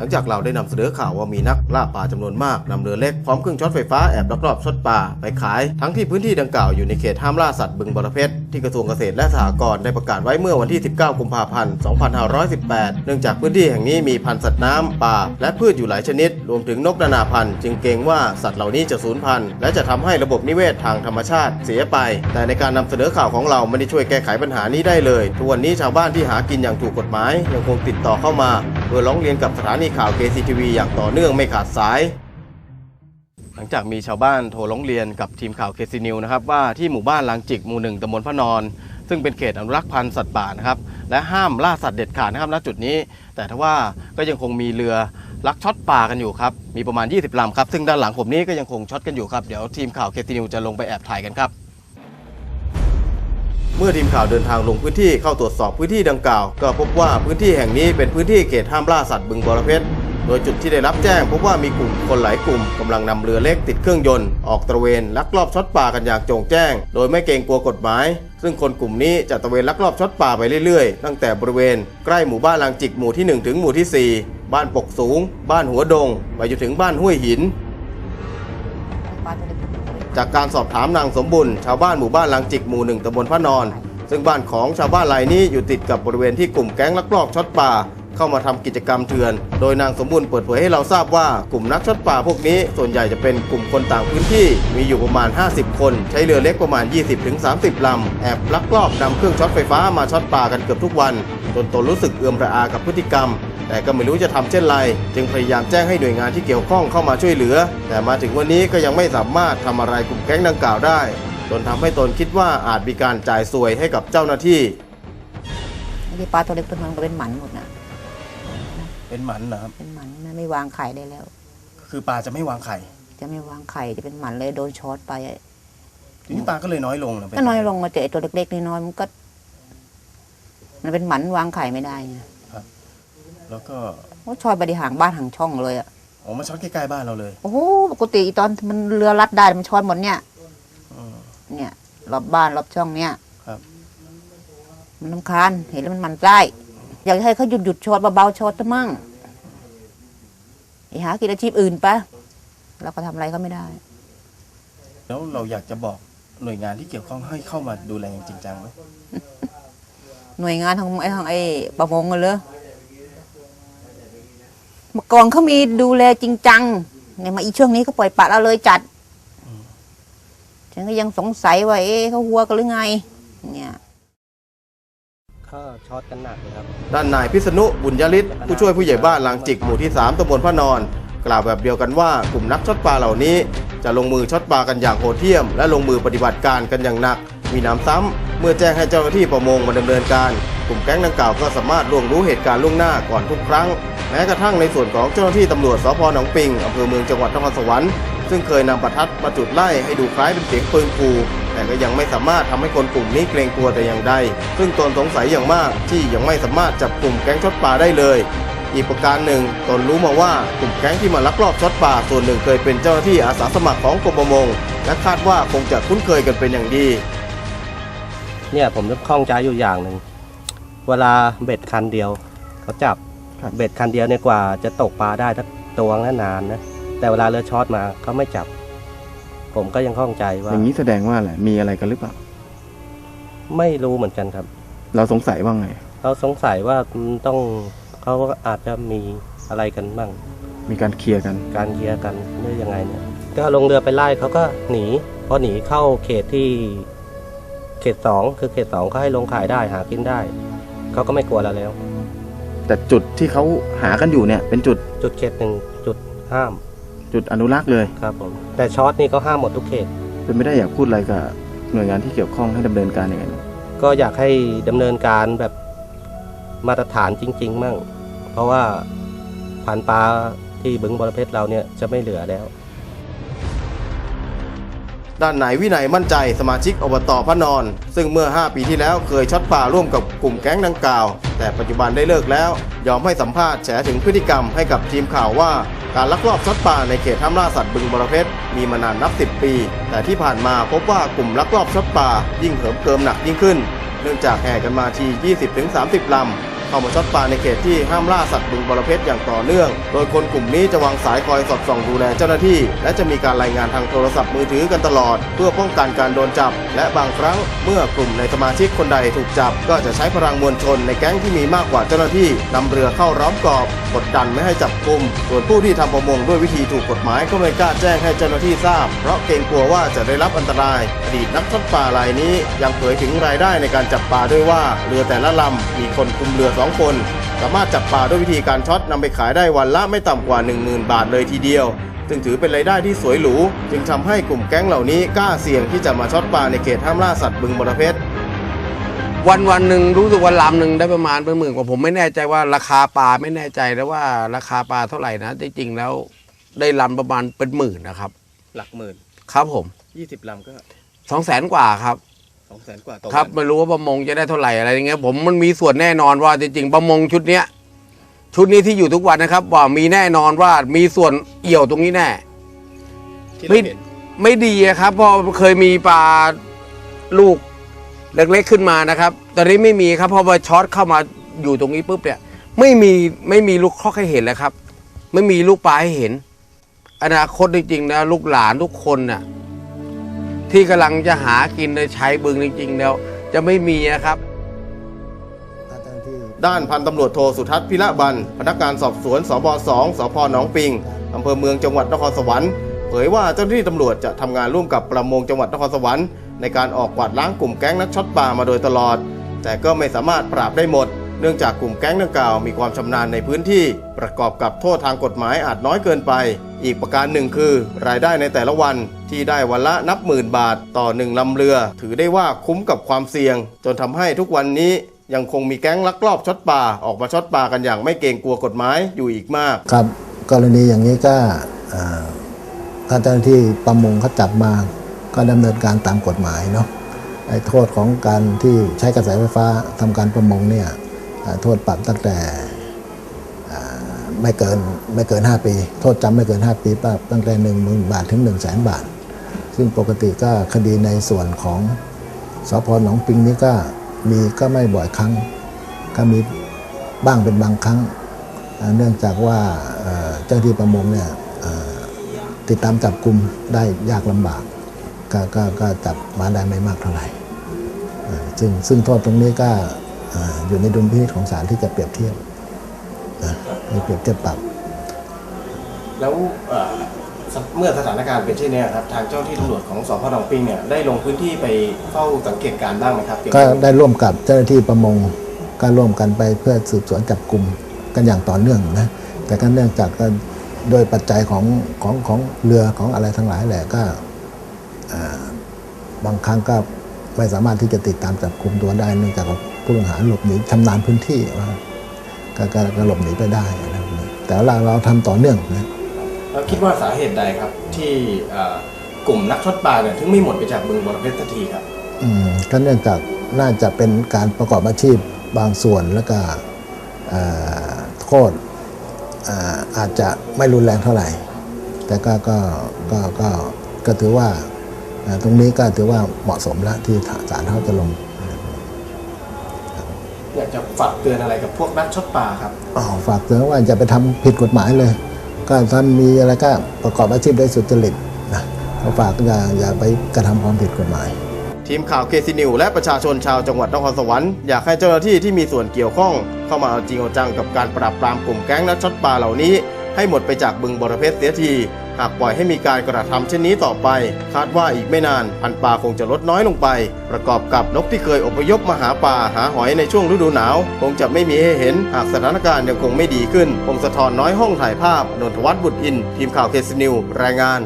หลังจากเราได้นำเสนอข่าวว่ามีนักล่าป่าจำนวนมากนำเรือเล็กพร้อมเครื่องช็อตไฟฟ้าแอบลักลอบช็อตป่าไปขายทั้งที่พื้นที่ดังกล่าวอยู่ในเขตห้ามล่าสัตว์บึงบรเพชรที่กระทรวงเกษตรและสหกรณ์ได้ประกาศไว้เมื่อวันที่ 19 กุมภาพันธ์ 2518 เนื่องจากพื้นที่แห่งนี้มีพันธุ์สัตว์น้ำป่า และพืชอยู่หลายชนิด รวมถึงนกนานาพันธุ์ จึงเกรงว่าสัตว์เหล่านี้จะสูญพันธุ์และจะทำให้ระบบนิเวศทางธรรมชาติเสียไป แต่ในการนำเสนอข่าวของเราไม่ได้ช่วยแก้ไขปัญหานี้ได้เลย ทุกวันนี้ชาวบ้านที่หากินอย่างถูกกฎหมายยังคงติดต่อเข้ามาเพื่อร้องเรียนกับสถานีข่าว KCTV อย่างต่อเนื่องไม่ขาดสาย จากมีชาวบ้านโทรร้องเรียนกับทีมข่าวเคซีนิวนะครับว่าที่หมู่บ้านลางจิกหมู่หนึ่งตำบลพระนอน ซึ่งเป็นเขตอนุรักษ์พันธุ์สัตว์ป่านะครับและห้ามล่าสัตว์เด็ดขาดนะครับณจุดนี้ แต่ทว่าก็ยังคงมีเรือลักช็อตป่ากันอยู่ครับมีประมาณ 20ลำครับซึ่งด้านหลังผมนี้ก็ยังคงช็อตกันอยู่ครับเดี๋ยวทีมข่าวเคซีนิวจะลงไปแอบถ่ายกันครับเมื่อทีมข่าวเดินทางลงพื้นที่เข้าตรวจสอบพื้นที่ดังกล่าว ก็พบว่าพื้นที่แห่งนี้เป็นพื้นที่เขตห้ามล่าสัตว์บึงบรเพชร โดยจุดที่ได้รับแจ้งพบว่ามีกลุ่มคนหลายกลุ่มกำลังนำเรือเล็กติดเครื่องยนต์ออกตระเวนลักลอบช็อตป่ากันอย่างโจงแจ้ง โดยไม่เกรงกลัวกฎหมาย ซึ่งคนกลุ่มนี้จะตระเวนลักลอบช็อตป่าไปเรื่อยๆ ตั้งแต่บริเวณใกล้หมู่บ้านลางจิกหมู่ที่ 1 ถึงหมู่ที่ 4 บ้านปกสูง บ้านหัวดง ไปจนถึงบ้านห้วยหินจากการสอบถามนางสมบุญชาวบ้านหมู่บ้านลางจิกหมู่หนึ่งตำบลพระนอน ซึ่งบ้านของชาวบ้านรายนี้อยู่ติดกับบริเวณที่กลุ่มแก๊งลักลอบช็อตป่า เข้ามาทำกิจกรรมเถื่อน โดยนางสมบูรณ์เปิดเผยให้เราทราบว่ากลุ่มนักช็อตป่าพวกนี้ ส่วนใหญ่จะเป็นกลุ่มคนต่างพื้นที่ มีอยู่ประมาณ 50 คน ใช้เรือเล็กประมาณ 20-30 ลำ แอบลักลอบนำเครื่องช็อตไฟฟ้ามาช็อตป่ากันเกือบทุกวันจนตนรู้สึกเอือมระอากับพฤติกรรมแต่ก็ไม่รู้จะทำเช่นไร จึงพยายามแจ้งให้หน่วยงานที่เกี่ยวข้องเข้ามาช่วยเหลือ แต่มาถึงวันนี้ก็ยังไม่สามารถทำอะไรกลุ่มแก๊งดังกล่าวได้ จนทำให้ตนคิดว่าอาจมีการจ่ายสวยให้กับเจ้าหน้าที่ที่ปลาตัวเล็กตัวน้อยมันก็เป็นหมันหมดนะ เป็นหมันเหรอครับเป็นหมันนะไม่วางไข่ได้แล้ว คือปลาจะไม่วางไข่จะไม่วางไข่จะเป็นหมันเลยโดนช็อตไปทีนี้ปลาก็เลยน้อยลงเหรอก็น้อยลงมาเจอไอ้ตัวเล็กๆนี่น้อยมันก็ มันเป็นหมันวางไข่ไม่ได้ไงแล้วก็โอ้ชอยไปที่หางบ้านหางช่องเลยอะออกมาช็อตใกล้ๆบ้านเราเลยโอ้โหปกติตอนมันเรือรัดได้มันช็อตหมดเนี่ยอืมเนี่ยรอบบ้านรอบช่องเนี่ยครับ มันลำคาญเห็นแล้วมันหมันไส้ อยากให้เขาหยุดหยุดช็อตเบาๆช็อตซะมั่งไอ้หากินอาชีพอื่นปะเราก็ทำอะไรเขาไม่ได้ แล้วเราอยากจะบอกหน่วยงานที่เกี่ยวข้องให้เข้ามาดูแลอย่างจริงจังไหมหน่วยงานทางไอ้ทางไอ้ประมงกันเลยเมื่อก่อนเขามีดูแลจริงจังเนี่ยมาอีช่วงนี้เขาปล่อยปละละเลยจัด ฉันก็ยังสงสัยว่าเอ๊ะเขาหัวกันหรือไงเนี่ย ก็ช็อตกันหนักเลยครับ ด้านนายพิษณุบุญยฤทธิ์ผู้ช่วยผู้ใหญ่บ้านลางจิกหมู่ที่ 3ตำบลพระนอน กล่าวแบบเดียวกันว่ากลุ่มนักช็อตปลาเหล่านี้ จะลงมือช็อตปลากันอย่างโหดเหี้ยม และลงมือปฏิบัติการกันอย่างหนัก มีหน้ำซ้ำเมื่อแจ้งให้เจ้าหน้าที่ประมงมาดำเนินการ กลุ่มแก๊งดังกล่าวก็สามารถล่วงรู้เหตุการณ์ล่วงหน้าก่อนทุกครั้ง แม้กระทั่งในส่วนของเจ้าหน้าที่ตำรวจสพหนองปิงอำเภอเมืองจังหวัดนครสวรรค์ซึ่งเคยนำประทัดมาจุดไล่ให้ดูคล้ายเป็นเสียงปืนขู่ แต่ก็ยังไม่สามารถทำให้คนกลุ่มนี้เกรงกลัวแต่อย่างใด ซึ่งตนสงสัยอย่างมากที่ยังไม่สามารถจับกลุ่มแก๊งช็อตปลาได้เลย อีกประการหนึ่งตนรู้มาว่ากลุ่มแก๊งที่มาลักลอบช็อตป่าส่วนหนึ่งเคยเป็นเจ้าหน้าที่อาสาสมัครของกรมประมงและคาดว่าคงจะคุ้นเคยกันเป็นอย่างดี เนี่ยผมจะข้องใจอยู่อย่างหนึ่งเวลาเบ็ดคันเดียวเขาจับครับเบ็ดคันเดียวเนี่ยกว่าจะตกปลาได้ถ้าตัวนั้นนานนะแต่เวลาเรือช็อตมาเขาไม่จับ ผมก็ยังข้องใจว่าอย่างนี้แสดงว่าอะไรมีอะไรกันหรือเปล่าไม่รู้เหมือนกันครับ เราสงสัยว่าไง เราสงสัยว่ามันต้องเขาอาจจะมีอะไรกันบ้าง มีการเคลียร์กัน การเคลียร์กันหรือยังไงเนี่ย ก็ลงเรือไปไล่เขาก็หนีพอหนีเข้าเขตที่ เขตสองคือเขตสองเขาให้ลงขายได้หากินได้เขาก็ไม่กลัวเราแล้ว แต่จุดที่เขาหากันอยู่เนี่ย เป็นจุดจุดเขตหนึ่งจุดห้าม จุดอนุรักษ์เลย ครับผมแต่ช็อตนี่เขาห้ามหมดทุกเขต เป็นไม่ได้อยากพูดอะไรกับหน่วยงานที่เกี่ยวข้องให้ดำเนินการอย่างไรก็อยากให้ดำเนินการแบบมาตรฐานจริง ๆ มั่ง เพราะว่าพันธุ์ปลาที่บึงบรเพชรเราเนี่ยจะไม่เหลือแล้ว ด้านนายวินัยมั่นใจสมาชิกอบตพระนอน ซึ่งเมื่อ 5 ปีที่แล้วเคยช็อตป่าร่วมกับกลุ่มแก๊งดังกล่าว แต่ปัจจุบันได้เลิกแล้ว ยอมให้สัมภาษณ์แฉถึงพฤติกรรมให้กับทีมข่าวว่า การลักลอบช็อตป่าในเขตห้ามล่าสัตว์บึงบรเพชรมีมานานนับ 10 ปี แต่ที่ผ่านมาพบว่ากลุ่มลักลอบช็อตป่ายิ่งเหิมเกิมหนักยิ่งขึ้น เนื่องจากแห่กันมาที 20-30ลำ เข้ามาช็อตปลาในเขตที่ห้ามล่าสัตว์บึงบรเพชรอย่างต่อเนื่อง โดยคนกลุ่มนี้จะวางสายคอยสอดส่องดูแลเจ้าหน้าที่ และจะมีการรายงานทางโทรศัพท์มือถือกันตลอด เพื่อป้องกันการโดนจับ และบางครั้งเมื่อกลุ่มในสมาชิกคนใดถูกจับ ก็จะใช้พลังมวลชนในแก๊งที่มีมากกว่าเจ้าหน้าที่นำเรือเข้าร้อมกอบกดดันไม่ให้จับกลุ่ม ส่วนผู้ที่ทำประมงด้วยวิธีถูกกฎหมายก็ไม่กล้าแจ้งให้เจ้าหน้าที่ทราบ เพราะเกรงกลัวว่าจะได้รับอันตราย อดีตนักช็อตปลารายนี้ยังเผยถึงรายได้ในการจับปลาด้วยว่าเรือแต่ละลำมีคนคุมเรือสองคน สามารถจับปลาด้วยวิธีการช็อตนำไปขายได้วันละไม่ต่ำกว่า 10,000 บาทเลยทีเดียว ซึ่งถือเป็นรายได้ที่สวยหรู จึงทำให้กลุ่มแก๊งเหล่านี้กล้าเสี่ยงที่จะมาช็อตปลาในเขตห้ามล่าสัตว์บึงบรเพชรวันวันหนึ่งรู้สึกว่าลำหนึ่งได้ประมาณเป็นหมื่นกว่าผมไม่แน่ใจว่าราคาปลาไม่แน่ใจแล้วว่าราคาปลาเท่าไหร่นะจริงๆแล้วได้ลำประมาณเป็นหมื่นนะครับ หลักหมื่นครับผม 20ลำก็ สองแสนกว่าครับ 2แสนกว่าต่อครับวันไม่รู้ว่าประมงจะได้เท่าไหร่อะไรอย่างเงี้ยผมมันมีส่วนแน่นอนว่าจริงๆประมงชุดเนี้ยชุดนี้ที่อยู่ทุกวันนะครับ ว่ามีแน่นอนว่ามีส่วนเอี่ยวตรงนี้แน่ ที่เราเห็นไม่ดีอะครับเพราะเคยมีปลาลูกเล็กๆขึ้นมานะครับ ตอนนี้ไม่มีครับพอมาช็อตเข้ามาอยู่ตรงนี้ปุ๊บเนี่ยไม่มีไม่มีลูกคอกให้เห็นแล้วครับ ไม่มีลูกปลาให้เห็น อนาคตจริงๆนะลูกหลานทุกคนน่ะ ที่กำลังจะหากินในใช้บึงจริงๆแล้ว จะไม่มีนะครับ ด้านพันตำรวจโทสุทัศน์พิระบัน พนักงานสอบสวนสบ2สพหนองปิงอำเภอเมืองจังหวัดนครสวรรค์เผยว่าเจ้าหน้าที่ตำรวจจะทำงานร่วมกับประมงจังหวัดนครสวรรค์ในการออกกวาดล้างกลุ่มแก๊งนักช็อตปลามาโดยตลอด แต่ก็ไม่สามารถปราบได้หมด เนื่องจากกลุ่มแก๊งดังกล่าวมีความชำนาญในพื้นที่ ประกอบกับโทษทางกฎหมายอาจน้อยเกินไป อีกประการหนึ่งคือ รายได้ในแต่ละวันที่ได้วันละนับหมื่นบาทต่อหนึ่งลำเรือ ถือได้ว่าคุ้มกับความเสี่ยง จนทำให้ทุกวันนี้ยังคงมีแก๊งลักลอบช็อตปลาออกมาช็อตปลากันอย่างไม่เกรงกลัวกฎหมายอยู่อีกมาก ครับกรณีอย่างนี้ก็เอ่อถ้าเจ้าหน้าที่ประมงเขาจับมาก็ดำเนินการตามกฎหมายเนาะไอ้โทษของการที่ใช้กระแสไฟฟ้าทำการประมงเนี่ยโทษปรับตั้งแต่ ไม่เกินไม่เกิน 5 ปี โทษจำไม่เกิน 5 ปีปรับตั้งแต่1 0,000 บาทถึง 1 0 0 0 0แบาท ซึ่งปกติก็คดีในส่วนของสพหนองปิงนี้ก็มีก็ไม่บ่อยครั้ง ก็มีบ้างเป็นบางครั้ง เนื่องจากว่าเจ้าที่ประมงเนี่ยติดตามจับกลุ่มได้ยากลำบากกก็ก็จับมาได้ไม่มากเท่าไหร่ซึ่งซึ่งโทษตรงนี้ก็อยู่ในดุลพินิจของศาลที่จะเปรียบเทียบนะ เปรียบเทียบปรับ แล้วเอ่อสเมื่อสถานการณ์เป็นเช่นนี้ครับทางเจ้าที่ตำรวจของสพหนองปิงเนี่ยได้ลงพื้นที่ไปเฝ้าสังเกตการณ์บ้างไหมครับเยวก็กับได้ร่วมกับเจ้าหน้าที่ประมงก็ร่วมกันไปเพื่อสืบสวนจับกลุ่มกันอย่างต่อเนื่องนะแต่ก็เนื่องจากก็โดยปัจจัยของของของเรือของอะไรทั้งหลายแหละก็อ่าบางครั้งก็ไม่สามารถที่จะติดตามจับกลุ่มตัวได้ เนื่องจากว่าผู้ต้องหาหลบหนีชำนาญพื้นที่ว่า ก็ก็ก็หลบหนีไปได้อะไรแบบนี้แต่ว่าเราเราทำต่อเนื่องนะแล้วคิดว่าสาเหตุใดครับที่เอ่อกลุ่มนักช็อตปลาเนี่ยถึงไม่หมดไปจากบึงบรเพชรสักทีครับ อืมก็เนื่องจากน่าจะเป็นการประกอบอาชีพบางส่วนแล้วก็เอ่อโทษอ่าอาจจะไม่รุนแรงเท่าไหร่ แต่ก็ก็ก็ก็ก็ถือว่าเอ่อตรงนี้ก็ถือว่าเหมาะสมแล้วที่ศาลเขาจะลง อยากจะฝากเตือนอะไรกับพวกนักช็อตปลาครับอ๋อฝากเตือนว่าอย่าไปทำผิดกฎหมายเลย ก็ถ้ามีอะไรก็ประกอบอาชีพได้สุจริตนะเขาฝากอย่าอย่าไปกระทำความผิดกฎหมายทีมข่าวเคซีนิวและประชาชนชาวจังหวัดนครสวรรค์อยากให้เจ้าหน้าที่ที่มีส่วนเกี่ยวข้อง เข้ามาเอาจริงเอาจังกับการปราบปรามกลุ่มแก๊งนักช็อตปลาเหล่านี้ ให้หมดไปจากบึงบรเพชรเสียที หากปล่อยให้มีการกระทำเช่นนี้ต่อไป คาดว่าอีกไม่นานพันธุ์ปลาคงจะลดน้อยลงไป ประกอบกับนกที่เคยอพยพมาหาปลาหาหอยในช่วงฤดูหนาว คงจะไม่มีให้เห็น หากสถานการณ์ยังคงไม่ดีขึ้นพงศธรน้อยห้องถ่ายภาพนนทวัฒน์บุตรอิน ทีมข่าวเคซีนิวรายงาน